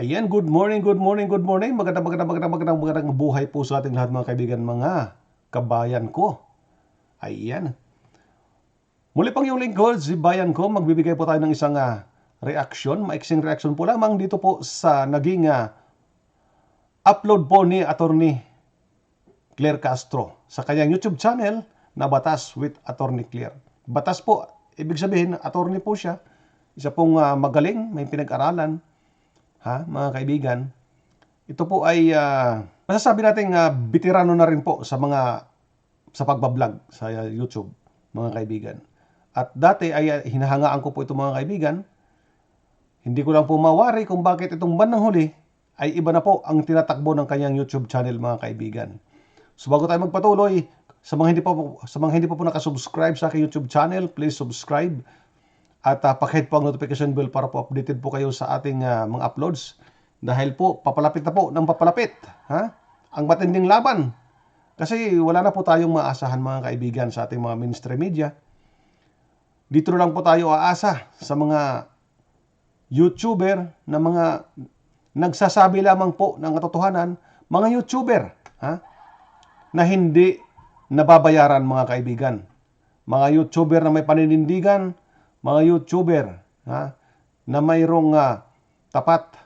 Ayan, good morning, good morning, good morning. Magandang, magandang, magandang, magandang, magandang buhay po sa ating lahat mga kaibigan, mga kabayan ko. Ayan. Muli pang yung lingkod, si bayan ko, magbibigay po tayo ng isang ah, reaction, maiksing reaction po lamang dito po sa naging ah, upload po ni Attorney Claire Castro sa kanyang YouTube channel na Batas with Attorney Claire. Batas po, ibig sabihin, attorney po siya. Isa pong ah, magaling, may pinag-aralan, ha, mga kaibigan. Ito po ay ah, masasabi nating ah, veterano na rin po sa mga sa pagbablog sa ah, YouTube, mga kaibigan. At dati ay ah, hinahangaan ko po ito mga kaibigan. Hindi ko lang po mawari kung bakit itong bandang huli ay iba na po ang tinatakbo ng kanyang YouTube channel mga kaibigan. So bago tayo magpatuloy, sa mga hindi pa po, sa mga hindi pa po nakasubscribe sa aking YouTube channel, please subscribe at uh, pakihit po ang notification bell para po updated po kayo sa ating ah, mga uploads. Dahil po, papalapit na po ng papalapit. Ha? Ang matinding laban. Kasi wala na po tayong maasahan mga kaibigan sa ating mga mainstream media. Dito lang po tayo aasa sa mga YouTuber na mga nagsasabi lamang po ng katotohanan, mga YouTuber ha? na hindi nababayaran mga kaibigan. Mga YouTuber na may paninindigan, mga YouTuber ha? na mayroong ah, tapat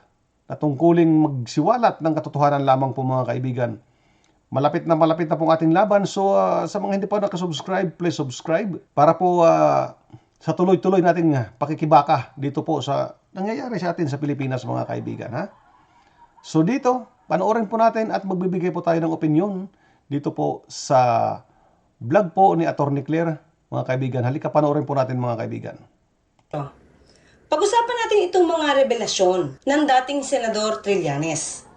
na tungkuling magsiwalat ng katotohanan lamang po mga kaibigan. Malapit na malapit na pong ating laban. So ah, sa mga hindi pa nakasubscribe, please subscribe para po ah, sa tuloy-tuloy nating pakikibaka dito po sa nangyayari sa atin sa Pilipinas mga kaibigan. Ha? So dito, panoorin po natin at magbibigay po tayo ng opinion dito po sa vlog po ni Attorney Claire. Mga kaibigan, halika panoorin po natin mga kaibigan. Oh. Pag-usapan natin itong mga revelasyon ng dating Senador Trillanes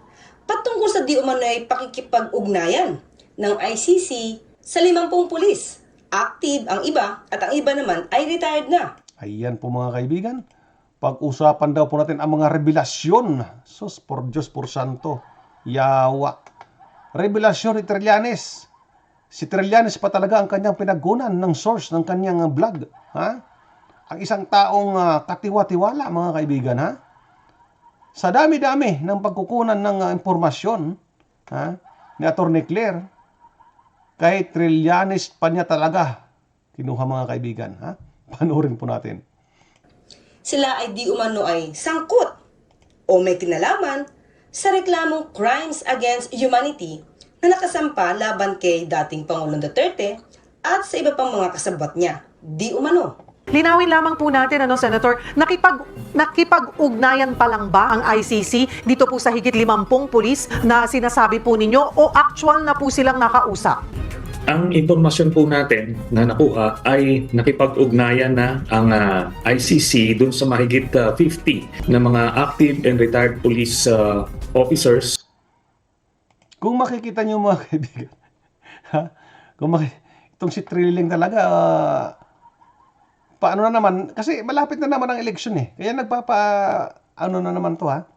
patungkol sa di umano'y pakikipag-ugnayan ng ICC sa 50 pulis. Active ang iba at ang iba naman ay retired na. Ayan po mga kaibigan. Pag-usapan daw po natin ang mga revelasyon. Sus, por Diyos, por Santo. Yawa. Revelasyon ni Trillanes. Si Trillanes pa talaga ang kanyang pinagkunan ng source ng kanyang vlog. Ha? Ang isang taong ah, katiwa-tiwala mga kaibigan. Ha? Sa dami-dami ng pagkukunan ng ah, impormasyon ha? ni Atty. Claire, kay Trillanes pa niya talaga kinuha mga kaibigan. Ha? Panoorin po natin. Sila ay di umano ay sangkot o may kinalaman sa reklamong crimes against humanity na nakasampa laban kay dating Pangulong Duterte at sa iba pang mga kasabot niya. Di umano. Linawin lamang po natin, ano, Senator, nakipag, nakipag-ugnayan pa lang ba ang ICC dito po sa higit 50 pulis na sinasabi po ninyo o actual na po silang nakausap? Ang impormasyon po natin na nakuha ay nakipag-ugnayan na ang ah, ICC dun sa mahigit ah, 50 na mga active and retired police ah, officers Kung makikita niyo mga kaibigan, ha? Kung maki itong si Trilling talaga, ah, paano na naman, kasi malapit na naman ang election eh. Kaya nagpapa, ano na naman to ha?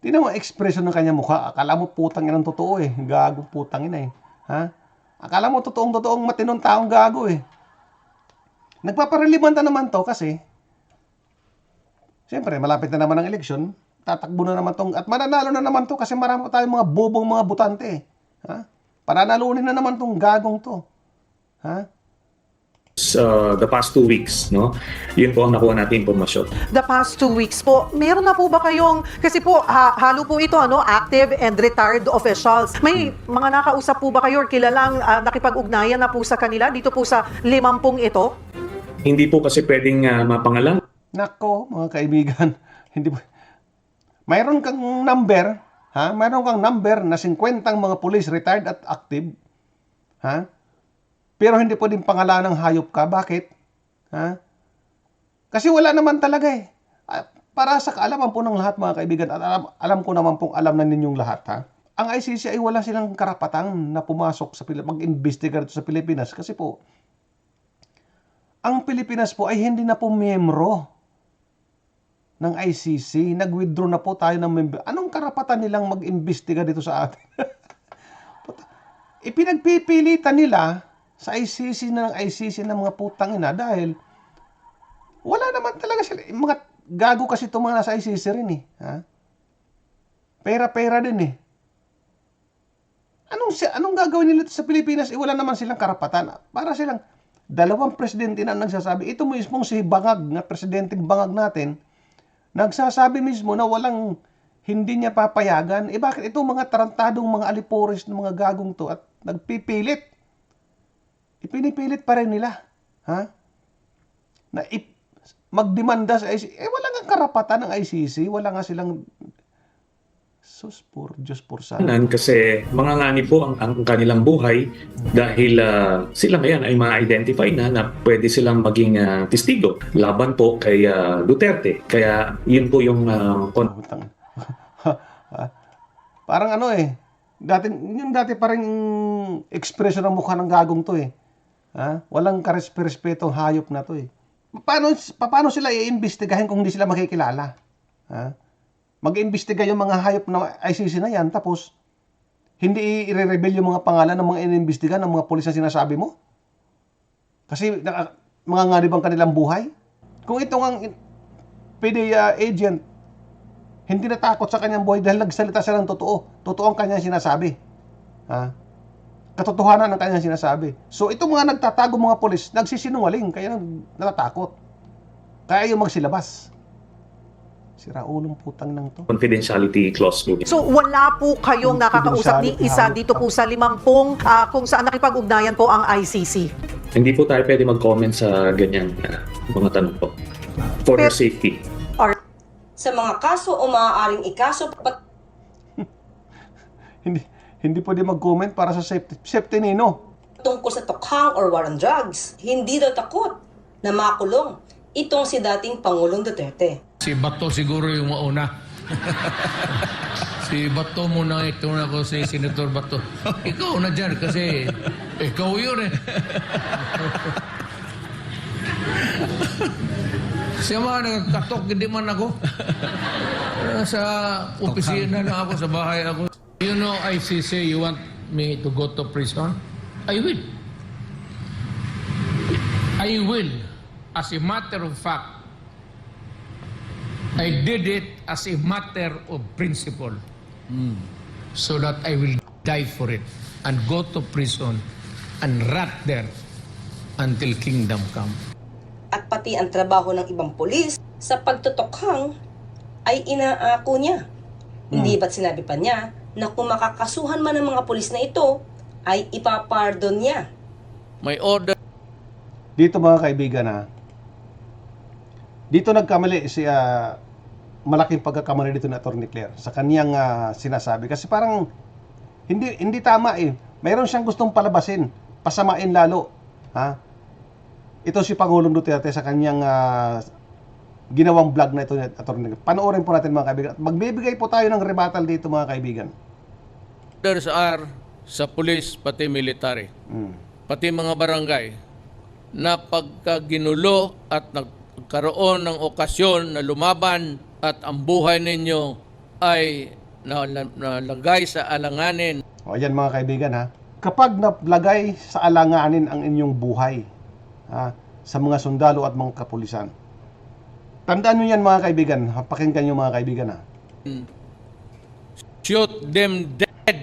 Tingnan mo ang expression ng kanyang mukha. Akala mo putang ina ng totoo eh. Gago putang ina eh. Ha? Akala mo totoong totoong matinong taong gago eh. Nagpaparelimanda naman to kasi Siyempre, malapit na naman ang eleksyon, tatakbo na naman tong, at mananalo na naman to kasi marami tayong mga bobong mga butante. eh. Ha? Pananalunin na naman tong gagong to. Ha? sa the past two weeks. No? Yun po ang nakuha natin impormasyon. The past two weeks po, meron na po ba kayong, kasi po ha- halo po ito, ano, active and retired officials. May mga nakausap po ba kayo or kilalang ah, nakipag-ugnayan na po sa kanila dito po sa 50 ito? Hindi po kasi pwedeng ah, mapangalan Nako, mga kaibigan, hindi po. Mayroon kang number, ha? Mayroon kang number na 50 mga police retired at active. Ha? Pero hindi pwedeng pangalan ng hayop ka. Bakit? Ha? Kasi wala naman talaga eh. Ah, Para sa kaalaman po ng lahat mga kaibigan at alam, alam ko naman pong alam na ninyong lahat ha. Ang ICC ay wala silang karapatan na pumasok sa Pilipinas, mag-investiga dito sa Pilipinas kasi po ang Pilipinas po ay hindi na po miyembro ng ICC. Nag-withdraw na po tayo ng member. Anong karapatan nilang mag-imbestiga dito sa atin? Ipinagpipilitan nila sa ICC na ng ICC ng mga putang ina dahil wala naman talaga sila. Mga gago kasi itong mga nasa ICC rin eh. Ha? Pera-pera din eh. Anong, anong gagawin nila sa Pilipinas? Eh, wala naman silang karapatan. Para silang dalawang presidente na nagsasabi. Ito mismong si Bangag, na presidenteng Bangag natin, nagsasabi mismo na walang hindi niya papayagan. Eh bakit itong mga tarantadong mga alipores ng mga gagong to at nagpipilit? Ipinipilit pa rin nila. Ha? Na magdemanda sa ICC. Eh wala nga karapatan ng ICC. Wala nga silang sus por Diyos por sana. Nan kasi mangangani po ang, ang kanilang buhay dahil ah, sila ngayon ay ma-identify na na pwede silang maging ah, testigo laban po kay ah, Duterte. Kaya yun po yung ah, kon-. Parang ano eh. Dati, yung dati parang expression ng mukha ng gagong to eh. Ha? Walang karespe-respetong hayop na to eh. Paano, paano sila iimbestigahin kung hindi sila makikilala? Ha? Mag-iimbestiga yung mga hayop na ICC na yan, tapos hindi i-reveal yung mga pangalan ng mga iniimbestiga ng mga polis na sinasabi mo? Kasi naka, mga nga bang kanilang buhay? Kung ito ang PDEA agent, hindi natakot sa kanyang buhay dahil nagsalita siya ng totoo. Totoo ang kanyang sinasabi. Ha? Katotohanan ang kanyang sinasabi. So, itong mga nagtatago mga polis, nagsisinungaling, kaya natatakot. Kaya yung magsilabas. Sira ulong putang nang to. confidentiality clause po. So wala po kayong nakakausap ni isa dito po sa limampung ah, kung saan nakipag-ugnayan po ang ICC. Hindi po tayo pwede mag-comment sa ganyang ah, mga tanong po. For your Pero- safety. Or Sa mga kaso o maaaring ikaso pat Hindi, hindi pwede mag-comment para sa safety. Safety nino. tungkol sa tokhang or war on drugs, hindi daw takot na makulong itong si dating Pangulong Duterte. Si Bato siguro yung mauna. si Bato muna ito na ako si Senator Bato. Ikaw na dyan kasi ikaw yun eh. Siya mga nagkatok, hindi man ako. Sa opisina lang ako, sa bahay ako. You know, ICC, you want me to go to prison? I will. I will. As a matter of fact, I did it as a matter of principle. So that I will die for it and go to prison and rot there until kingdom come. At pati ang trabaho ng ibang polis sa pagtutokhang ay inaako niya. Hindi ba't sinabi pa niya na kung makakasuhan man ng mga polis na ito, ay ipapardon niya. My order Dito mga kaibigan ha. Dito nagkamali si ah, malaking pagkakamali dito ni Attorney Claire sa kaniyang ah, sinasabi kasi parang hindi hindi tama eh. Mayroon siyang gustong palabasin, pasamain lalo. Ha? Ito si Pangulong Duterte sa kanyang ah, ginawang vlog na ito ni Attorney Claire. Panoorin po natin mga kaibigan. At Magbibigay po tayo ng rebuttal dito mga kaibigan. orders are sa pulis pati military, Mm. pati mga barangay na pagka ginulo at nagkaroon ng okasyon na lumaban at ang buhay ninyo ay nal- nalagay sa alanganin O ayan mga kaibigan ha. Kapag naglagay sa alanganin ang inyong buhay ha, sa mga sundalo at mga kapulisan. Tandaan nyo yan mga kaibigan. Ha, Pakinggan nyo mga kaibigan ha. shoot them dead.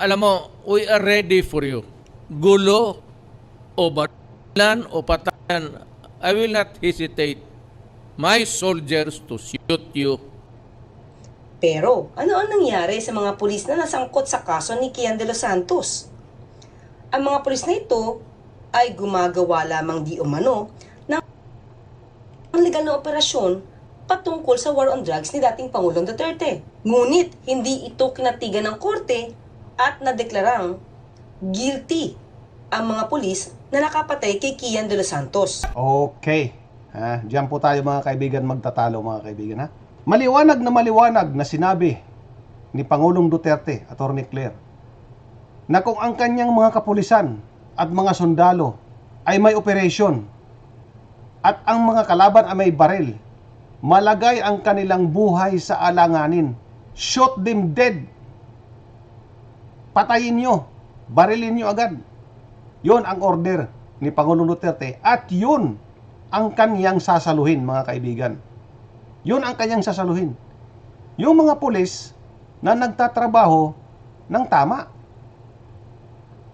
Alam mo, we are ready for you. Gulo o batilan o patayan, I will not hesitate my soldiers to shoot you. Pero ano ang nangyari sa mga pulis na nasangkot sa kaso ni Kian de los Santos? Ang mga pulis na ito ay gumagawa lamang di umano ng legal na operasyon patungkol sa war on drugs ni dating Pangulong Duterte. Ngunit hindi ito kinatigan ng korte at nadeklarang guilty ang mga pulis na nakapatay kay Kian de los Santos. Okay. Ha, diyan po tayo mga kaibigan magtatalo mga kaibigan ha. Maliwanag na maliwanag na sinabi ni Pangulong Duterte, Attorney Claire, na kung ang kanyang mga kapulisan at mga sundalo ay may operation at ang mga kalaban ay may baril, malagay ang kanilang buhay sa alanganin. Shoot them dead. Patayin nyo. Barilin nyo agad. Yon ang order ni Pangulong Duterte at yun ang kanyang sasaluhin mga kaibigan. Yun ang kanyang sasaluhin. yung mga pulis na nagtatrabaho ng tama.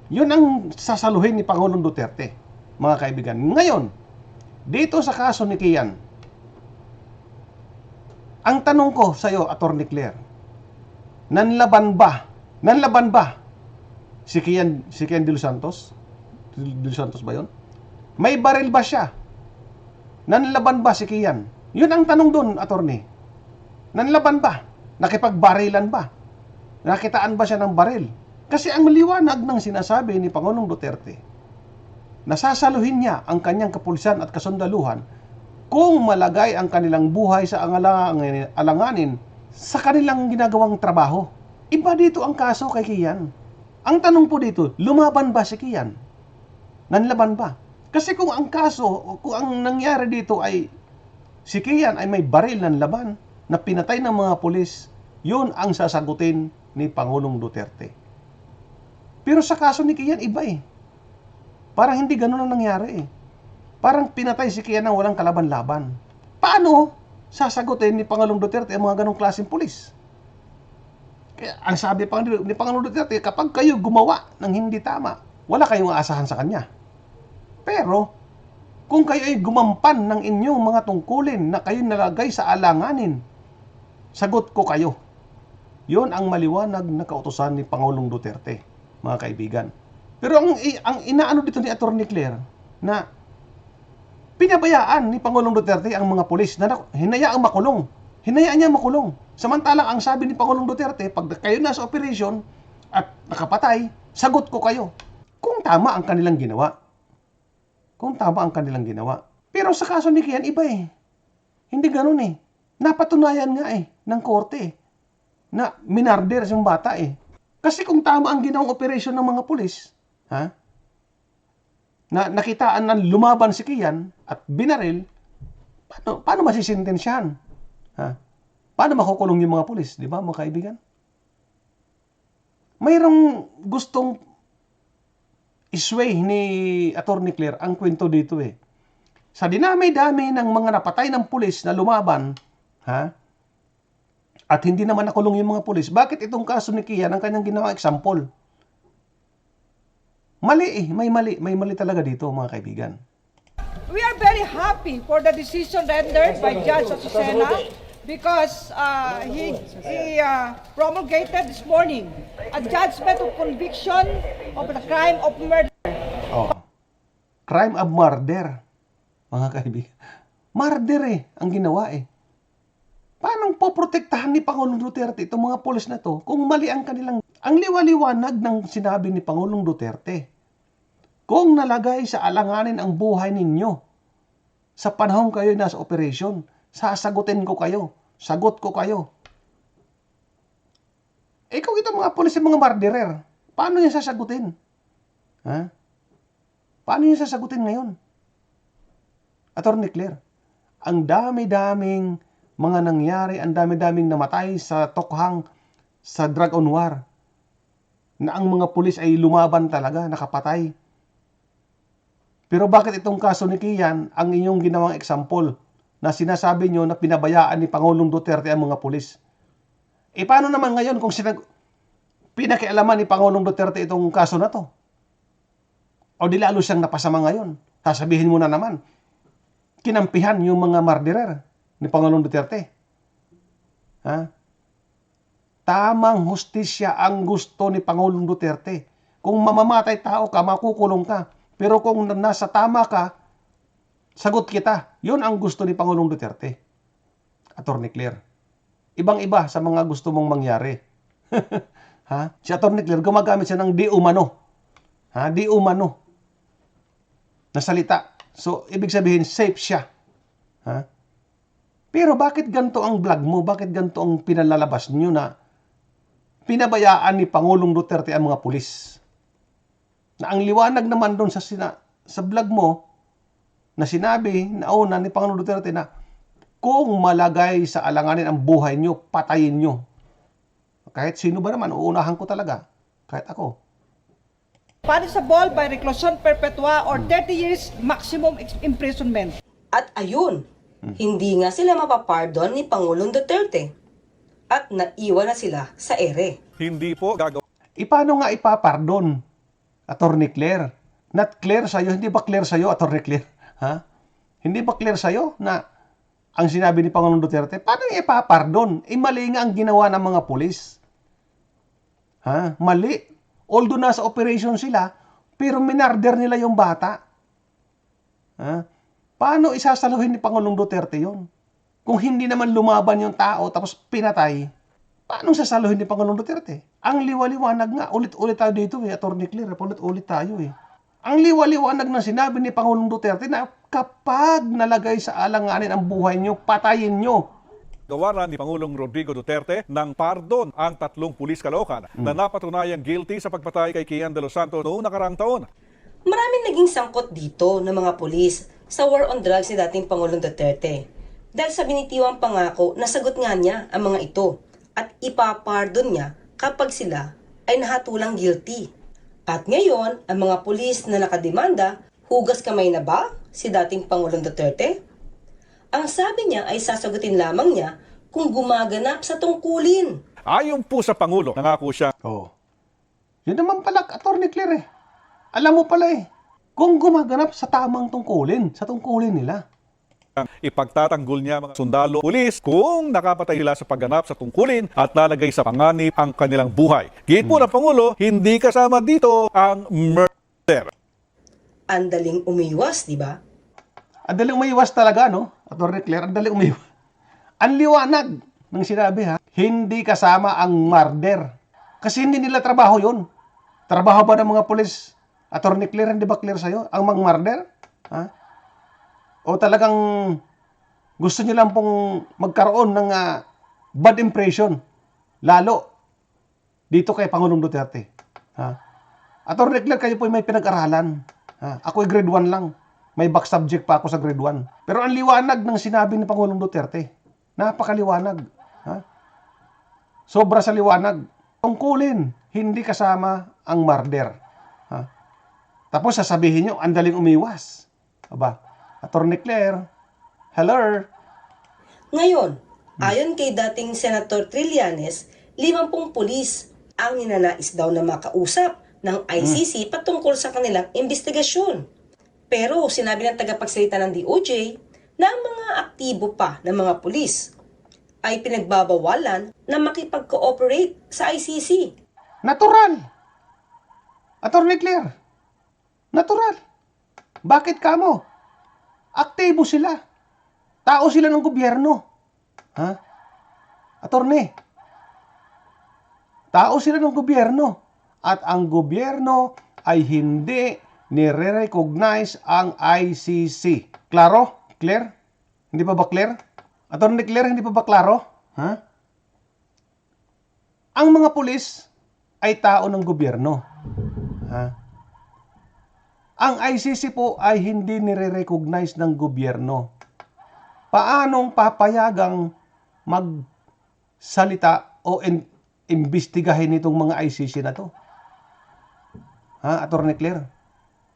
Yun ang sasaluhin ni Pangulong Duterte, mga kaibigan. Ngayon, dito sa kaso ni Kian, ang tanong ko sa iyo, Attorney Claire, nanlaban ba? Nanlaban ba si Kian, si Kian De Los Santos? Los Santos ba yun? May baril ba siya? Nanlaban ba si Kian? Yun ang tanong doon, Attorney. Nanlaban ba? Nakipagbarilan ba? Nakitaan ba siya ng baril? Kasi ang maliwanag ng sinasabi ni Pangulong Duterte, nasasaluhin niya ang kanyang kapulisan at kasundaluhan kung malagay ang kanilang buhay sa alanganin sa kanilang ginagawang trabaho. Iba dito ang kaso kay Kian. Ang tanong po dito, lumaban ba si Kian? Nanlaban ba? Kasi kung ang kaso, kung ang nangyari dito ay si Kian ay may baril ng laban na pinatay ng mga pulis, yun ang sasagutin ni Pangulong Duterte. Pero sa kaso ni Kian, iba eh. Parang hindi ganun ang nangyari eh. Parang pinatay si Kian ng walang kalaban-laban. Paano sasagutin ni Pangulong Duterte ang mga ganong klaseng pulis? Kaya ang sabi pa ni Pangulong Duterte, kapag kayo gumawa ng hindi tama, wala kayong aasahan sa kanya. Pero, kung kayo ay gumampan ng inyong mga tungkulin na kayo nalagay sa alanganin, sagot ko kayo. Yon ang maliwanag na kautosan ni Pangulong Duterte, mga kaibigan. Pero ang, ang inaano dito ni Atty. Claire, na pinabayaan ni Pangulong Duterte ang mga pulis na hinayaang makulong. Hinayaan niya makulong. Samantalang ang sabi ni Pangulong Duterte, pag kayo nasa operation at nakapatay, sagot ko kayo. Kung tama ang kanilang ginawa. Kung tama ang kanilang ginawa. Pero sa kaso ni Kian, iba eh. Hindi ganun eh. Napatunayan nga eh, ng korte eh, na minarder yung bata eh. Kasi kung tama ang ginawang operasyon ng mga pulis, ha? Na nakitaan na lumaban si Kian at binaril, paano, paano masisintensyahan? Ha? Paano makukulong yung mga pulis? Di ba, mga kaibigan? Mayroong gustong isway ni Attorney Claire ang kwento dito eh. Sa dinami-dami ng mga napatay ng pulis na lumaban, ha? At hindi naman nakulong yung mga pulis, bakit itong kaso ni Kian ang kanyang ginawa example? Mali eh, may mali, may mali talaga dito mga kaibigan. We are very happy for the decision rendered by Judge Azucena because uh, he, he uh, promulgated this morning a judgment of conviction of the crime of murder. Oh. Crime of murder. Mga kaibigan. Murder eh, ang ginawa eh. Paano poprotektahan ni Pangulong Duterte itong mga pulis na to kung mali ang kanilang... Ang liwaliwanag ng sinabi ni Pangulong Duterte. Kung nalagay sa alanganin ang buhay ninyo sa panahon kayo nasa operation, sasagutin ko kayo. Sagot ko kayo. Eh kung itong mga pulis mga murderer, paano niya sasagutin? Ha? Paano niya sasagutin ngayon? Attorney Claire, ang dami-daming mga nangyari, ang dami-daming namatay sa tokhang sa drug on war na ang mga pulis ay lumaban talaga, nakapatay. Pero bakit itong kaso ni Kian ang inyong ginawang example na sinasabi nyo na pinabayaan ni Pangulong Duterte ang mga pulis? E paano naman ngayon kung sinag pinakialaman ni Pangulong Duterte itong kaso na to? O di lalo siyang napasama ngayon? Sasabihin mo na naman, kinampihan yung mga mardirer ni Pangulong Duterte. Ha? Tamang hustisya ang gusto ni Pangulong Duterte. Kung mamamatay tao ka, makukulong ka. Pero kung nasa tama ka, sagot kita. Yun ang gusto ni Pangulong Duterte. Attorney Claire. Ibang-iba sa mga gusto mong mangyari. ha? Si Attorney Claire, gumagamit siya ng di umano. Ha? Di umano. Na salita. So, ibig sabihin, safe siya. Ha? Pero bakit ganito ang vlog mo? Bakit ganito ang pinalalabas nyo na pinabayaan ni Pangulong Duterte ang mga pulis? Na ang liwanag naman doon sa, sina, sa vlog mo, na sinabi na una ni Pangulong Duterte na kung malagay sa alanganin ang buhay nyo, patayin nyo. Kahit sino ba naman, uunahan ko talaga. Kahit ako. Punishable by reclusion perpetua or 30 years maximum imprisonment. At ayun, hindi nga sila mapapardon ni Pangulong Duterte. at naiwan na sila sa ere. Hindi po gagawa E paano nga ipapardon, Attorney Claire? Not clear sa'yo, hindi ba clear sa'yo, Attorney Claire? Ha? Hindi ba clear sa'yo na ang sinabi ni Pangulong Duterte, paano niya ipapardon? Eh mali nga ang ginawa ng mga pulis. Ha? Mali. Although nasa operation sila, pero minarder nila yung bata. Ha? Paano isasaluhin ni Pangulong Duterte yon? Kung hindi naman lumaban yung tao tapos pinatay, paano sasaluhin ni Pangulong Duterte? Ang liwaliwanag nga, ulit-ulit tayo dito eh, Attorney Clear, ulit-ulit tayo eh. Ang liwaliwanag ng sinabi ni Pangulong Duterte na kapag nalagay sa alanganin ang buhay nyo, patayin nyo. gawa ni Pangulong Rodrigo Duterte ng pardon ang tatlong pulis Caloocan na napatunayang guilty sa pagpatay kay Kian de los Santos noong nakarang taon. Maraming naging sangkot dito ng mga pulis sa war on drugs ni dating Pangulong Duterte. Dahil sa binitiwang pangako, nasagot nga niya ang mga ito at ipapardon niya kapag sila ay nahatulang guilty. At ngayon, ang mga pulis na nakademanda, hugas kamay na ba si dating Pangulong Duterte? Ang sabi niya ay sasagutin lamang niya kung gumaganap sa tungkulin. Ayon po sa Pangulo, nangako siya Oh. Yun naman pala, Attorney Clear eh. Alam mo pala eh, kung gumaganap sa tamang tungkulin, sa tungkulin nila. Ipagtatanggol niya mga sundalo pulis kung nakapatay sila sa pagganap sa tungkulin at nalagay sa panganib ang kanilang buhay. Git po ng Pangulo, hindi kasama dito ang murder. Ang daling umiwas, di ba? Ang daling umiwas talaga, no? Attorney Claire, ang daling umiwas. Ang liwanag ng sinabi, ha? Hindi kasama ang murder. Kasi hindi nila trabaho yun. Trabaho ba ng mga pulis? Attorney Claire, hindi ba clear sa'yo? Ang mga murder? Ha? O talagang gusto nyo lang pong magkaroon ng ah, bad impression. Lalo dito kay Pangulong Duterte. Ha? Attorney Claire, kayo po may pinag-aralan. Ako ay grade 1 lang. May back subject pa ako sa grade 1. Pero ang liwanag ng sinabi ni Pangulong Duterte. Napakaliwanag. Ha? Sobra sa liwanag. Tungkulin, hindi kasama ang murder. Ha? Tapos sasabihin nyo, ang daling umiwas. Aba, Attorney Claire, hello? Ngayon, ayon kay dating Senator Trillanes, 50 pulis ang ninanais daw na makausap ng ICC patungkol sa kanilang investigasyon. Pero sinabi ng tagapagsalita ng DOJ na ang mga aktibo pa ng mga pulis ay pinagbabawalan na makipag-cooperate sa ICC. Natural. Attorney Claire, natural. Bakit kamo? Aktibo sila. Tao sila ng gobyerno. Ha? Attorney. Tao sila ng gobyerno. At ang gobyerno ay hindi nire-recognize ang ICC. Klaro? Clear? Hindi pa ba clear? Attorney Claire, hindi pa ba klaro? Ha? Ang mga pulis ay tao ng gobyerno. Ha? Ang ICC po ay hindi nire-recognize ng gobyerno. Paanong papayagang magsalita o in- imbestigahin itong mga ICC na to? Ha, Attorney Claire?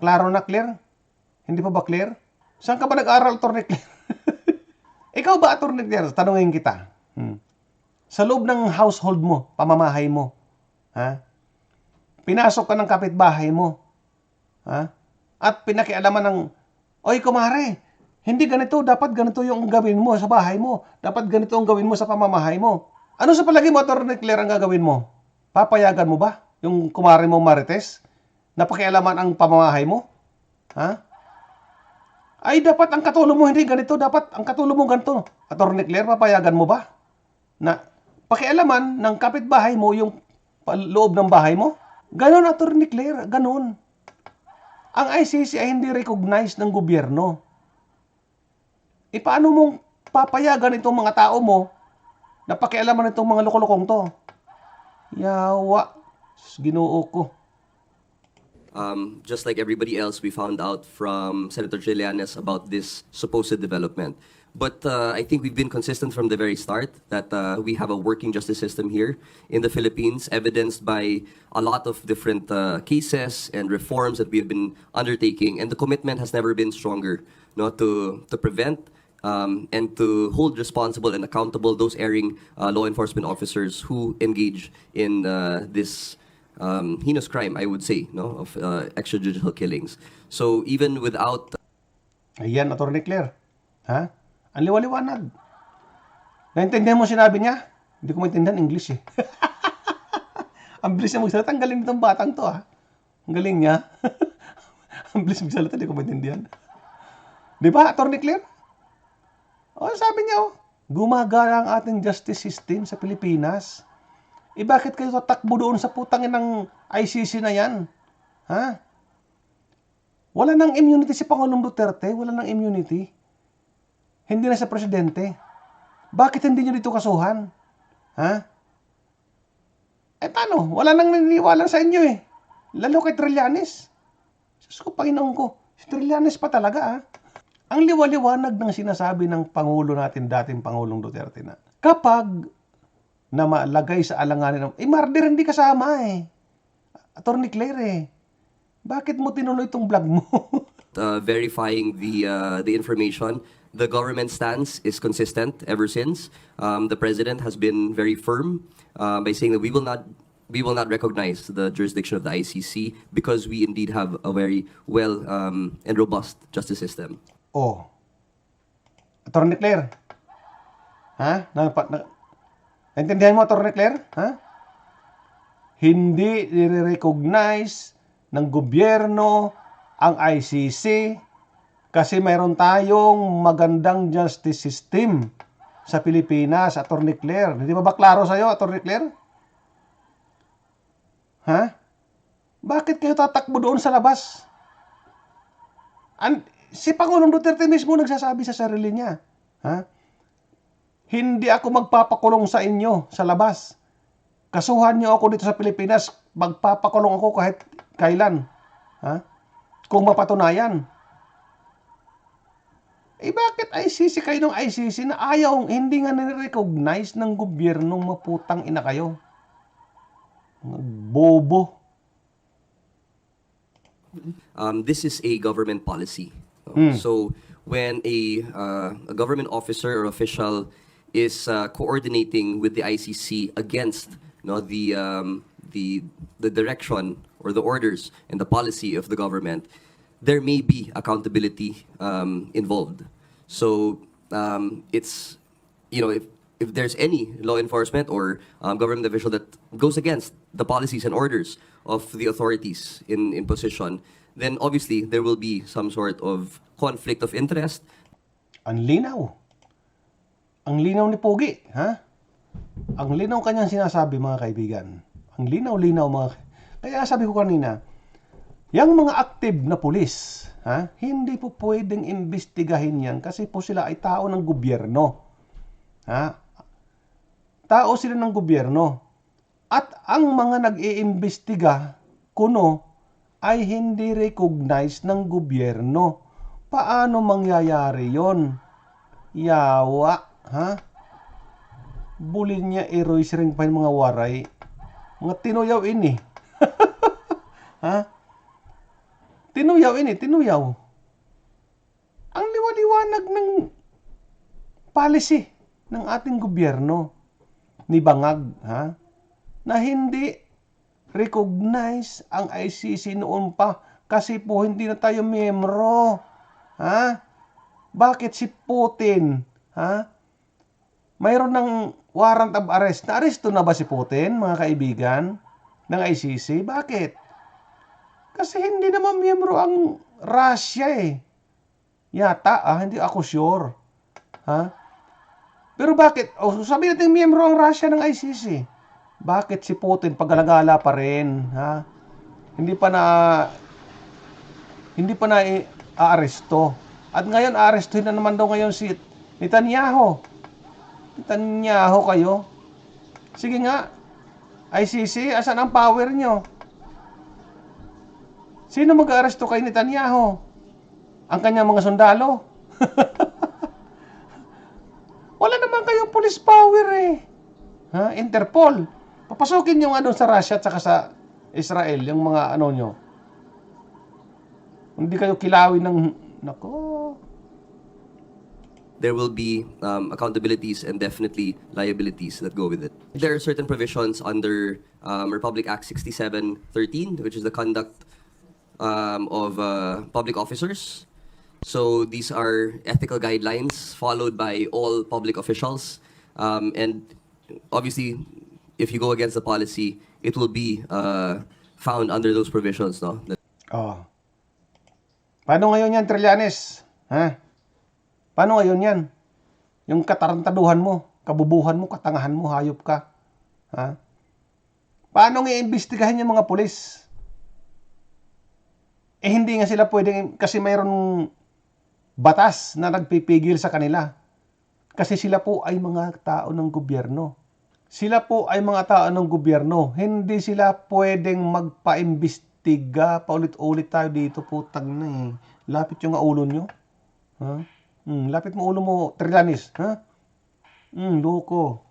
Klaro na, Claire? Hindi pa ba clear? Saan ka ba nag-aral, Attorney Claire? Ikaw ba, Attorney Claire? Tanungin kita. Hmm. Sa loob ng household mo, pamamahay mo, ha? Pinasok ka ng kapitbahay mo, ha? At pinakialaman ng, Oy, kumare, hindi ganito, dapat ganito yung gawin mo sa bahay mo. Dapat ganito ang gawin mo sa pamamahay mo. Ano sa palagi mo, Attorney Claire, ang gagawin mo? Papayagan mo ba yung kumare mo Marites na pakialaman ang pamamahay mo? Ha? Ay, dapat ang katulong mo hindi ganito. Dapat ang katulong mo ganito. Attorney Claire, papayagan mo ba? Na pakialaman ng kapitbahay mo yung loob ng bahay mo? Ganon, Attorney Claire. Ganon. Ang ICC ay hindi recognized ng gobyerno. E paano mong papayagan itong mga tao mo na pakialaman itong mga lokolokong to? Yawa. Ginoo ko. Um, just like everybody else, we found out from Senator Trillanes about this supposed development. But uh, I think we've been consistent from the very start that uh, we have a working justice system here in the Philippines, evidenced by a lot of different uh, cases and reforms that we've been undertaking. And the commitment has never been stronger no, to, to prevent um, and to hold responsible and accountable those erring uh, law enforcement officers who engage in uh, this um, heinous crime, I would say, no, of uh, extrajudicial killings. So even without Ayan, Atty. Claire. Ha? Ang liwaliwanag. Naintindihan mo sinabi niya? Hindi ko maintindihan English eh. Ang bilis niya magsalita. Ang galing nitong batang to ah. Ang galing niya. Ang bilis magsalita, hindi ko maintindihan. Di ba, Atty. Claire? O, sabi niya oh, gumagara ang ating justice system sa Pilipinas. Eh bakit kayo tatakbo doon sa putangin ng ICC na yan? Ha? Wala nang immunity si Pangulong Duterte. Wala nang immunity. Hindi na sa presidente. Bakit hindi nyo dito kasuhan? Ha? Eh paano? Wala nang naniniwala sa inyo eh. Lalo kay Trillanes. Diyos ko, Panginoon ko. Si Trillanes pa talaga ah. Ang liwaliwanag ng sinasabi ng Pangulo natin, dating Pangulong Duterte na, kapag na malagay sa alanganin ng, eh, murder hindi kasama eh. Attorney Claire eh. Bakit mo tinuloy itong vlog mo? uh, verifying the uh, the information. The government stance is consistent ever since. Um, the president has been very firm uh, by saying that we will not we will not recognize the jurisdiction of the ICC because we indeed have a very well um, and robust justice system. oh. Attorney Claire. Ha? Na, na, naintindihan mo, Attorney Claire? Ha? Hindi nire-recognize ng gobyerno ang ICC kasi mayroon tayong magandang justice system sa Pilipinas, Attorney Claire. Hindi ba ba klaro sa'yo, Attorney Claire? Ha? Bakit kayo tatakbo doon sa labas? An si Pangulong Duterte mismo nagsasabi sa sarili niya, ha? Hindi ako magpapakulong sa inyo sa labas. Kasuhan niyo ako dito sa Pilipinas, magpapakulong ako kahit kailan. Ha? Kung mapatunayan. Eh bakit ICC kayo ng ICC na ayaw, hindi nga nire-recognize ng gobyernong maputang ina kayo? Bobo. um, this is a government policy. no? So when a, uh, a government officer or official is uh, coordinating with the ICC against you know, the, um, the, the direction or the orders and the policy of the government, there may be accountability um, involved. So um, it's, you know, if, if there's any law enforcement or um, government official that goes against the policies and orders of the authorities in, in position, then obviously there will be some sort of conflict of interest. Ang linaw. Ang linaw ni Pogi, ha? Ang linaw kanyang sinasabi, mga kaibigan. Ang linaw-linaw, mga... Kaya sabi ko kanina, yung mga active na pulis, ha? Hindi po pwedeng imbestigahin yan kasi po sila ay tao ng gobyerno. Ha? Tao sila ng gobyerno. At ang mga nag-iimbestiga, kuno, ay hindi recognized ng gobyerno. Paano mangyayari yon? Yawa, ha? Bulin niya erois rin pa yung mga waray. Mga tinuyaw ini. ha? Tinuyaw ini, tinuyaw. Ang liwaliwanag ng policy ng ating gobyerno ni Bangag, ha? Na hindi recognize ang ICC noon pa kasi po hindi na tayo miyembro. Ha? Bakit si Putin, ha? Mayroon ng warrant of arrest. Na-aresto na ba si Putin, mga kaibigan, ng ICC? Bakit? Kasi hindi naman miyembro ang Russia eh. Yata, ah, hindi ako sure. Ha? Pero bakit? O, oh, sabi natin miyembro ang Russia ng ICC. Bakit si Putin pagalagala pa rin, ha? Hindi pa na hindi pa na aaresto. At ngayon aarestuhin na naman daw ngayon si Netanyahu. Netanyahu kayo. Sige nga. ICC, asan ang power nyo? Sino mag-aaresto kay Netanyahu? Ang kanyang mga sundalo? Wala naman kayong police power eh. Ha? Interpol. Papasukin nyo nga doon sa Russia at saka sa Israel, yung mga ano nyo. Hindi kayo kilawin ng... Nako. there will be um, accountabilities and definitely liabilities that go with it. There are certain provisions under um, Republic Act 6713, which is the conduct um, of uh, public officers. So these are ethical guidelines followed by all public officials. Um, and obviously, if you go against the policy, it will be uh, found under those provisions. No? Oh. Paano ngayon yan, Trillanes? Ha? Paano ngayon yan? Yung katarantaduhan mo, kabubuhan mo, katangahan mo, hayop ka. Ha? Paano nga iimbestigahin yung mga pulis? Eh hindi nga sila pwedeng, kasi mayroon batas na nagpipigil sa kanila. Kasi sila po ay mga tao ng gobyerno. Sila po ay mga tao ng gobyerno. Hindi sila pwedeng magpaimbestiga. Paulit-ulit tayo dito, putang na eh. Lapit yung ulo nyo. Ha? Hmm, lapit mo ulo mo, Trillanes. Ha? Hmm, loko.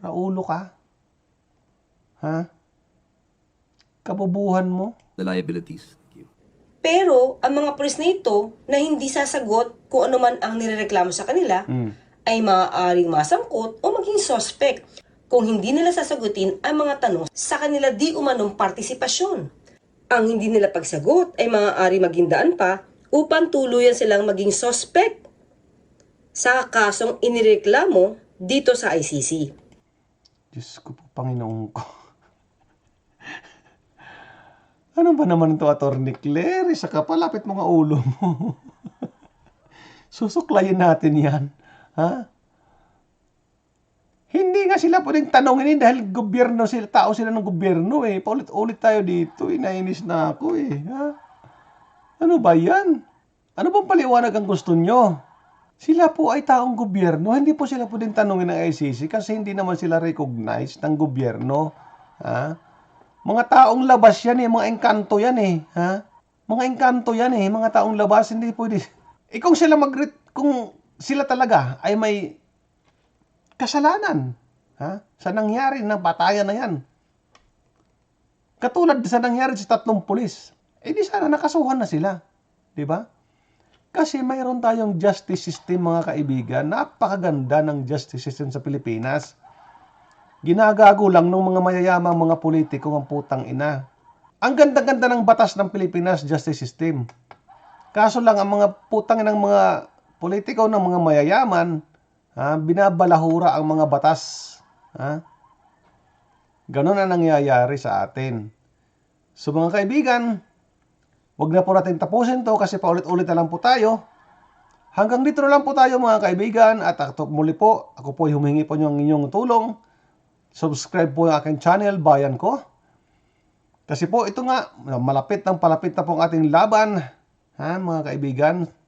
Sa ulo ka. Ha? Kabubuhan mo. The liabilities. Pero ang mga pulis na ito na hindi sasagot kung ano man ang nirereklamo sa kanila Hmm. ay maaaring masangkot o maging suspect kung hindi nila sasagutin ang mga tanong sa kanila di umanong partisipasyon. Ang hindi nila pagsagot ay maaari maging daan pa upang tuluyan silang maging suspect sa kasong inireklamo dito sa ICC. Diyos ko po, Panginoon ko. Ano ba naman ito, Atty. Claire? Isa ka pa, lapit mo nga ulo mo. Susuklayin natin yan. Ha? Hindi nga sila pwedeng tanongin eh, dahil gobyerno sila, tao sila ng gobyerno eh. Paulit-ulit tayo dito, inainis na ako eh. Ha? Ano ba yan? Ano bang paliwanag ang gusto nyo? Sila po ay taong gobyerno. Hindi po sila pwedeng tanongin ng ICC kasi hindi naman sila recognized ng gobyerno. Ha? Mga taong labas yan eh. Mga engkanto yan eh. Ha? Mga engkanto yan eh. Mga taong labas. Hindi pwede. Eh kung sila mag kung sila talaga ay may kasalanan ha? sa nangyari na batayan na yan. Katulad sa nangyari sa tatlong pulis. Eh di sana nakasuhan na sila. Di ba? Kasi mayroon tayong justice system mga kaibigan. Napakaganda ng justice system sa Pilipinas. Ginagago lang ng mga mayayamang mga politiko ang putang ina. Ang ganda-ganda ng batas ng Pilipinas justice system. Kaso lang ang mga putang ng mga politiko ng mga mayayaman, ha, binabalahura ang mga batas. Ha? Ganon ang nangyayari sa atin. So mga kaibigan, Huwag na po natin tapusin to kasi paulit-ulit na lang po tayo. Hanggang dito na lang po tayo mga kaibigan at muli po, ako po ay humingi po ng inyong tulong. Subscribe po ang aking channel, Bayan Ko. Kasi po ito nga, malapit ng palapit na po ang ating laban. Ha, mga kaibigan,